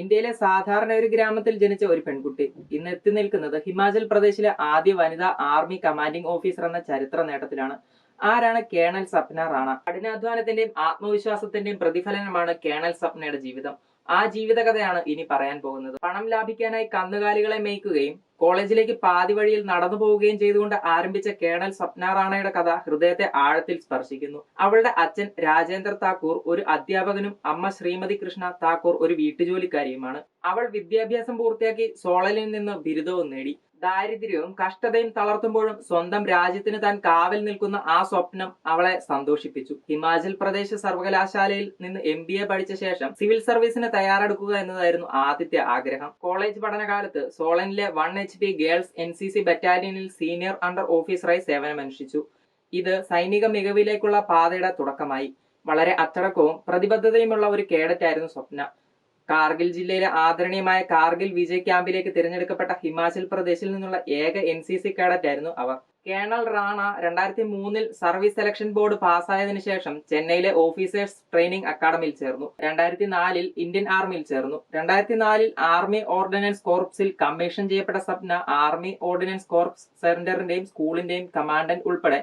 ഇന്ത്യയിലെ സാധാരണ ഒരു ഗ്രാമത്തിൽ ജനിച്ച ഒരു പെൺകുട്ടി. ഇന്ന് എത്തി നിൽക്കുന്നത് ഹിമാചൽ പ്രദേശിലെ ആദ്യ വനിതാ ആർമി കമാൻഡിംഗ് ഓഫീസർ എന്ന ചരിത്ര നേട്ടത്തിലാണ്. ആരാണ് കേണൽ സപ്ന റാണ കഠിനാധ്വാനത്തിന്റെയും ആത്മവിശ്വാസത്തിന്റെയും പ്രതിഫലനമാണ് കേണൽ സപ്നയുടെ ജീവിതം. ആ ജീവിതകഥയാണ് ഇനി പറയാൻ പോകുന്നത്. പണം ലാഭിക്കാനായി കന്നുകാലികളെ മേയ്ക്കുകയും കോളേജിലേക്ക് പാതി വഴിയിൽ നടന്നു പോവുകയും ചെയ്തുകൊണ്ട് ആരംഭിച്ച കേണൽ സ്വപ്ന റാണയുടെ കഥ ഹൃദയത്തെ ആഴത്തിൽ സ്പർശിക്കുന്നു. അവളുടെ അച്ഛൻ രാജേന്ദ്ര താക്കൂർ ഒരു അധ്യാപകനും അമ്മ ശ്രീമതി കൃഷ്ണ താക്കൂർ ഒരു വീട്ടുജോലിക്കാരിയുമാണ്. അവൾ വിദ്യാഭ്യാസം പൂർത്തിയാക്കി സോളലിൽ നിന്ന് ബിരുദവും നേടി. ദാരിദ്ര്യവും കഷ്ടതയും തളർത്തുമ്പോഴും സ്വന്തം രാജ്യത്തിന് താൻ കാവൽ നിൽക്കുന്ന ആ സ്വപ്നം അവളെ സന്തോഷിപ്പിച്ചു. ഹിമാചൽ പ്രദേശ് സർവകലാശാലയിൽ നിന്ന് എം ബി എ പഠിച്ച ശേഷം സിവിൽ സർവീസിന് തയ്യാറെടുക്കുക എന്നതായിരുന്നു ആദ്യത്തെ ആഗ്രഹം. കോളേജ് പഠനകാലത്ത് സോളനിലെ one H P girls N C C ബറ്റാലിയനിൽ senior under ഓഫീസറായി സേവനമനുഷ്ഠിച്ചു. ഇത് സൈനിക മികവിലേക്കുള്ള പാതയുടെ തുടക്കമായി. വളരെ അച്ചടക്കവും പ്രതിബദ്ധതയുമുള്ള ഒരു കേഡറ്റായിരുന്നു സ്വപ്ന. കാർഗിൽ ജില്ലയിലെ ആദരണീയമായ കാർഗിൽ വിജയ് ക്യാമ്പിലേക്ക് തിരഞ്ഞെടുക്കപ്പെട്ട ഹിമാചൽ പ്രദേശിൽ നിന്നുള്ള ഏക എൻ സി സി കേഡറ്റ് ആയിരുന്നു അവർ. കേണൽ റാണ രണ്ടായിരത്തി മൂന്നിൽ സർവീസ് സെലക്ഷൻ ബോർഡ് പാസ്സായതിനു ശേഷം ചെന്നൈയിലെ ഓഫീസേഴ്സ് ട്രെയിനിങ് അക്കാദമിയിൽ ചേർന്നു. രണ്ടായിരത്തി നാലിൽ ഇന്ത്യൻ ആർമിയിൽ ചേർന്നു. രണ്ടായിരത്തി നാലിൽ ആർമി ഓർഡിനൻസ് കോർപ്സിൽ കമ്മീഷൻ ചെയ്യപ്പെട്ട സ്വപ്ന ആർമി ഓർഡിനൻസ് കോർപ്സ് സെന്ററിന്റെയും സ്കൂളിന്റെയും കമാൻഡന്റ് ഉൾപ്പെടെ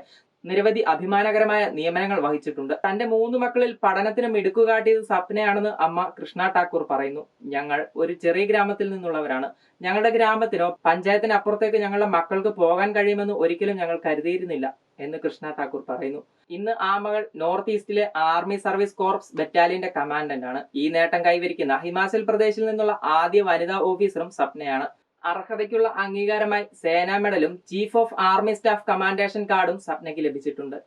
നിരവധി അഭിമാനകരമായ നിയമനങ്ങൾ വഹിച്ചിട്ടുണ്ട്. തന്റെ മൂന്ന് മക്കളിൽ പഠനത്തിന് മിടുക്കുകാട്ടിയത് സപ്നയാണെന്ന് അമ്മ കൃഷ്ണ ടാക്കൂർ പറയുന്നു. ഞങ്ങൾ ഒരു ചെറിയ ഗ്രാമത്തിൽ നിന്നുള്ളവരാണ്. ഞങ്ങളുടെ ഗ്രാമത്തിനോ പഞ്ചായത്തിന് അപ്പുറത്തേക്ക് ഞങ്ങളുടെ മക്കൾക്ക് പോകാൻ കഴിയുമെന്ന് ഒരിക്കലും ഞങ്ങൾ കരുതിയിരുന്നില്ല എന്ന് കൃഷ്ണ ടാക്കൂർ പറയുന്നു. ഇന്ന് ആ മകൾ നോർത്ത് ഈസ്റ്റിലെ ആർമി സർവീസ് കോർപ്സ് ബറ്റാലിയന്റെ കമാൻഡന്റ് ആണ് ഈ നേട്ടം കൈവരിക്കുന്ന ഹിമാചൽ പ്രദേശിൽ നിന്നുള്ള ആദ്യ വനിതാ ഓഫീസറും സപ്നയാണ്. അർഹതയ്ക്കുള്ള അംഗീകാരമായി സേനാ മെഡലും chief of army staff commendation കാർഡും സപ്നയ്ക്ക് ലഭിച്ചിട്ടുണ്ട്.